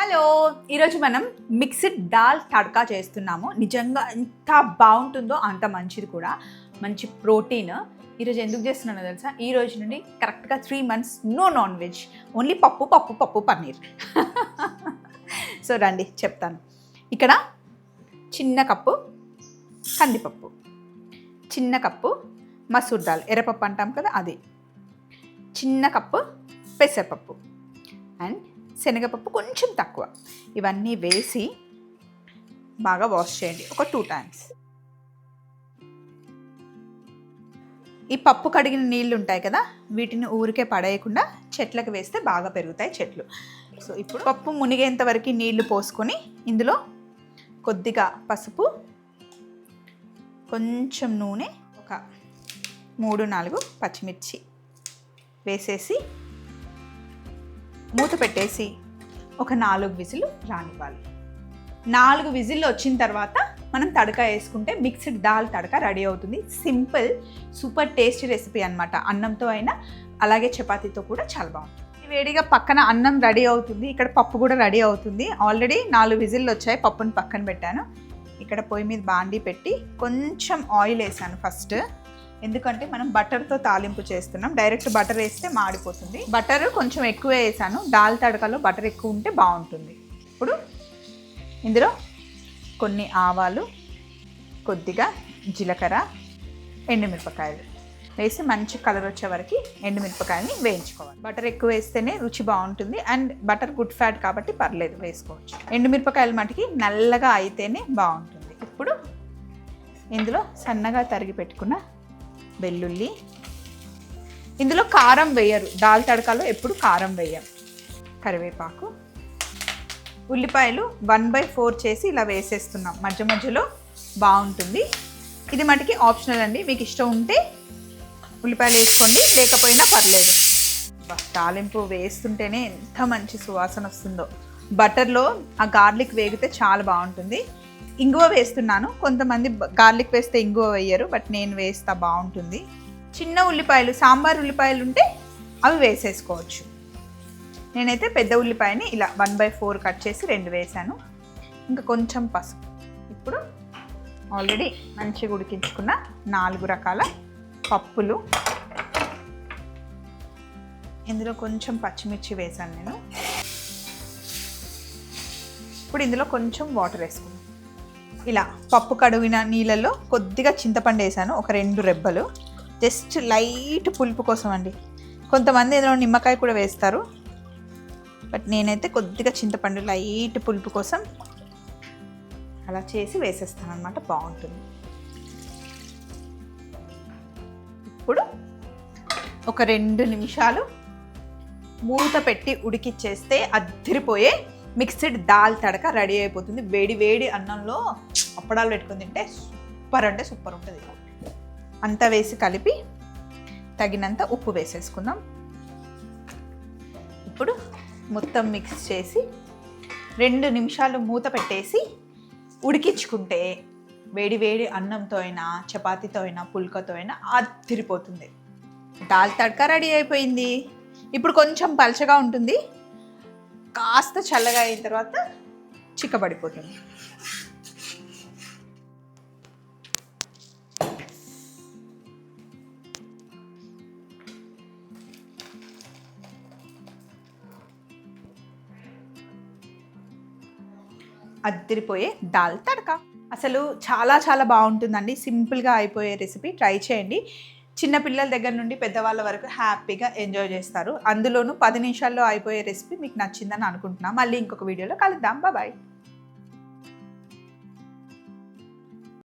Hello ఈరోజు మనం mixed dal tadka చేస్తున్నాము. నిజంగా ఎంత బాగుంటుందో అంత మంచిది కూడా. మంచి ప్రోటీన్. ఈరోజు ఎందుకు చేస్తున్నానో తెలుసా? ఈ రోజు నుండి కరెక్ట్గా three months no non veg only పప్పు పప్పు పప్పు పన్నీర్. సో రండి చెప్తాను. ఇక్కడ చిన్న కప్పు కందిపప్పు. చిన్న కప్పు మసూర్ దాల్. ఎర్రపప్పు అంటాం కదా అది. చిన్న కప్పు పెసరపప్పు. అండ్ శనగపప్పు కొంచెం తక్కువ. ఇవన్నీ వేసి బాగా వాష్ చేయండి. ఒక టూ టైమ్స్. ఈ పప్పు కడిగిన నీళ్ళు ఉంటాయి కదా వీటిని ఊరికే పడేయకుండా చెట్లకు వేస్తే బాగా పెరుగుతాయి చెట్లు. సో ఇప్పుడు పప్పు మునిగేంత వరకు నీళ్ళు పోసుకొని ఇందులో కొద్దిగా పసుపు కొంచెం నూనె ఒక మూడు నాలుగు పచ్చిమిర్చి వేసేసి మూత పెట్టేసి ఒక నాలుగు విజిల్లు రానివ్వాలి. నాలుగు విజిల్లు వచ్చిన తర్వాత మనం తడక వేసుకుంటే మిక్స్డ్ దాల్ తడక రెడీ అవుతుంది. సింపుల్ సూపర్ టేస్టీ రెసిపీ అనమాట అన్నంతో అయినా అలాగే చపాతీతో కూడా చాలా బాగుంటుంది. వేడిగా పక్కన అన్నం రెడీ అవుతుంది. ఇక్కడ పప్పు కూడా రెడీ అవుతుంది. ఆల్రెడీ నాలుగు విజిల్లు వచ్చాయి. పప్పుని పక్కన పెట్టాను. ఇక్కడ పొయ్యి మీద బాండీ పెట్టి కొంచెం ఆయిల్ వేసాను ఫస్ట్. ఎందుకంటే మనం బటర్తో తాలింపు చేస్తున్నాం. డైరెక్ట్ బటర్ వేస్తే మాడిపోతుంది. బటర్ కొంచెం ఎక్కువ వేసాను. దాల్ తడకలో బటర్ ఎక్కువ ఉంటే బాగుంటుంది. ఇప్పుడు ఇందులో కొన్ని ఆవాలు కొద్దిగా జీలకర్ర ఎండుమిరపకాయలు వేసి మంచి కలర్ వచ్చే వరకు ఎండుమిరపకాయని వేయించుకోవాలి. బటర్ ఎక్కువ వేస్తేనే రుచి బాగుంటుంది. అండ్ బటర్ గుడ్ ఫ్యాట్ కాబట్టి పర్లేదు వేసుకోవచ్చు. ఎండుమిరపకాయలు మటుకి నల్లగా అయితేనే బాగుంటుంది. ఇప్పుడు ఇందులో సన్నగా తరిగి పెట్టుకున్న వెల్లుల్లి. ఇందులో కారం వేయరు. దాల్ తడకలో ఎప్పుడు కారం వేయం. కరివేపాకు. ఉల్లిపాయలు వన్ బై ఫోర్ చేసి ఇలా వేసేస్తున్నాం. మధ్య మధ్యలో బాగుంటుంది. ఇది మటుకి ఆప్షనల్ అండి. మీకు ఇష్టం ఉంటే ఉల్లిపాయలు వేసుకోండి లేకపోయినా పర్లేదు. తాలింపు వేస్తుంటేనే ఎంత మంచి సువాసన వస్తుందో. బటర్లో ఆ గార్లిక్ వేగితే చాలా బాగుంటుంది. ఇంగువ వేస్తున్నాను. కొంతమంది గార్లిక్ వేస్తే ఇంగువ వేయరు బట్ నేను వేస్తా బాగుంటుంది. చిన్న ఉల్లిపాయలు సాంబార్ ఉల్లిపాయలు ఉంటే అవి వేసేసుకోవచ్చు. నేనైతే పెద్ద ఉల్లిపాయని ఇలా వన్ బై ఫోర్ కట్ చేసి రెండు వేసాను. ఇంకా కొంచెం పసుపు. ఇప్పుడు ఆల్రెడీ మంచిగా ఉడికించుకున్న నాలుగు రకాల పప్పులు. ఇందులో కొంచెం పచ్చిమిర్చి వేసాను నేను. ఇప్పుడు ఇందులో కొంచెం వాటర్ వేసుకున్నాను ఇలా పప్పు కడుగిన నీళ్ళలో కొద్దిగా చింతపండు వేసాను ఒక రెండు రెబ్బలు. జస్ట్ లైట్ పులుపు కోసం అండి కొంతమంది ఇందులో నిమ్మకాయ కూడా వేస్తారు. బట్ నేనైతే కొద్దిగా చింతపండు లైట్ పులుపు కోసం అలా చేసి వేసేస్తాను అనమాట బాగుంటుంది. ఇప్పుడు ఒక రెండు నిమిషాలు మూత పెట్టి ఉడికిచ్చేస్తే అద్దరిపోయే మిక్స్డ్ దాల్ తడక రెడీ అయిపోతుంది. వేడి వేడి అన్నంలో అప్పడాలు పెట్టుకుని తింటే సూపర్ అంటే సూపర్ ఉంటుంది. అంతా వేసి కలిపి తగినంత ఉప్పు వేసేసుకుందాం. ఇప్పుడు మొత్తం మిక్స్ చేసి రెండు నిమిషాలు మూత పెట్టేసి ఉడికించుకుంటే వేడి వేడి అన్నంతో అయినా చపాతీతో అయినా పుల్కతో అయినా అదిరిపోతుంది దాల్ తడక రెడీ అయిపోయింది. ఇప్పుడు కొంచెం పలచగా ఉంటుంది. కాస్త చల్లగా అయిన తర్వాత చిక్కబడిపోతుంది. అద్దరిపోయే దాల్ తడక. అసలు చాలా చాలా బాగుంటుందండి. సింపుల్గా అయిపోయే రెసిపీ. ట్రై చేయండి. చిన్నపిల్లల దగ్గర నుండి పెద్దవాళ్ళ వరకు హ్యాపీగా ఎంజాయ్ చేస్తారు. అందులోనూ పది నిమిషాల్లో అయిపోయే రెసిపీ మీకు నచ్చిందని అనుకుంటున్నాను మళ్ళీ ఇంకొక వీడియోలో కలుద్దాం. బాయ్.